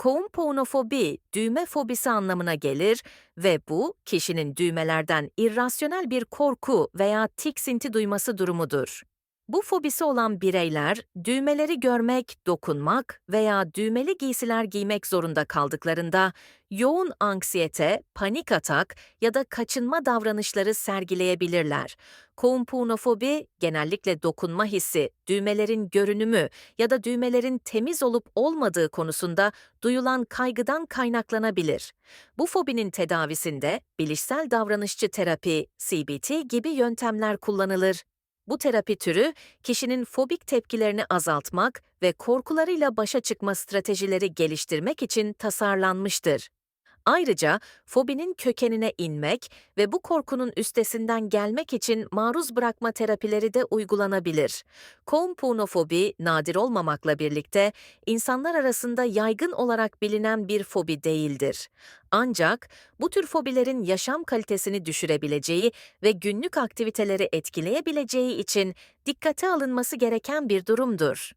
Kounpounofobi, düğme fobisi anlamına gelir ve bu, kişinin düğmelerden irrasyonel bir korku veya tiksinti duyması durumudur. Bu fobisi olan bireyler, düğmeleri görmek, dokunmak veya düğmeli giysiler giymek zorunda kaldıklarında yoğun anksiyete, panik atak ya da kaçınma davranışları sergileyebilirler. Kounpounofobi, genellikle dokunma hissi, düğmelerin görünümü ya da düğmelerin temiz olup olmadığı konusunda duyulan kaygıdan kaynaklanabilir. Bu fobinin tedavisinde bilişsel davranışçı terapi, CBT gibi yöntemler kullanılır. Bu terapi türü, kişinin fobik tepkilerini azaltmak ve korkularıyla başa çıkma stratejileri geliştirmek için tasarlanmıştır. Ayrıca fobinin kökenine inmek ve bu korkunun üstesinden gelmek için maruz bırakma terapileri de uygulanabilir. Kounpounofobi nadir olmamakla birlikte insanlar arasında yaygın olarak bilinen bir fobi değildir. Ancak bu tür fobilerin yaşam kalitesini düşürebileceği ve günlük aktiviteleri etkileyebileceği için dikkate alınması gereken bir durumdur.